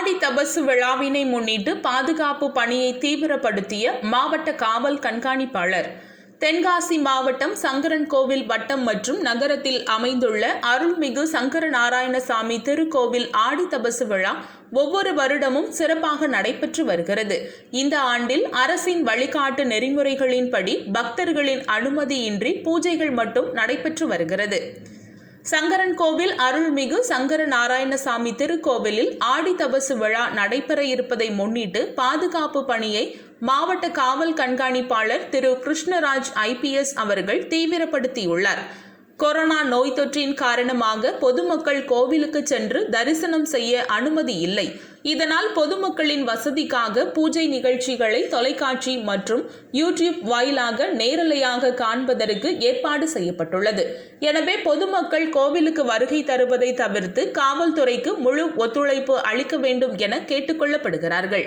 ஆடி தபசு விழாவினை முன்னிட்டு பாதுகாப்பு பணியை தீவிரப்படுத்திய மாவட்ட காவல் கண்காணிப்பாளர். தென்காசி மாவட்டம் சங்கரன்கோவில் வட்டம் மற்றும் நகரத்தில் அமைந்துள்ள அருள்மிகு சங்கர நாராயணசாமி திருக்கோவில் ஆடி தபசு விழா ஒவ்வொரு வருடமும் சிறப்பாக நடைபெற்று வருகிறது. இந்த ஆண்டில் அரசின் வழிகாட்டு நெறிமுறைகளின்படி பக்தர்களின் அனுமதியின்றி பூஜைகள் மட்டும் நடைபெற்று வருகிறது. சங்கரன் கோவில் அருள்மிகு சங்கர நாராயணசாமி திருக்கோவிலில் ஆடி தபசு விழா நடைபெற இருப்பதை முன்னிட்டு பாதுகாப்பு பணியை மாவட்ட காவல் கண்காணிப்பாளர் திரு கிருஷ்ணராஜ் ஐபிஎஸ் அவர்கள் தீவிரப்படுத்தியுள்ளார். கொரோனா நோய் தொற்றின் காரணமாக பொதுமக்கள் கோவிலுக்கு சென்று தரிசனம் செய்ய அனுமதி இல்லை. இதனால் பொதுமக்களின் வசதிக்காக பூஜை நிகழ்ச்சிகளை தொலைக்காட்சி மற்றும் யூடியூப் வாயிலாக நேரலையாக காண்பதற்கு ஏற்பாடு செய்யப்பட்டுள்ளது. எனவே பொதுமக்கள் கோவிலுக்கு வருகை தருவதை தவிர்த்து காவல்துறைக்கு முழு ஒத்துழைப்பு அளிக்க வேண்டும் என கேட்டுக்கொள்ளப்படுகிறார்கள்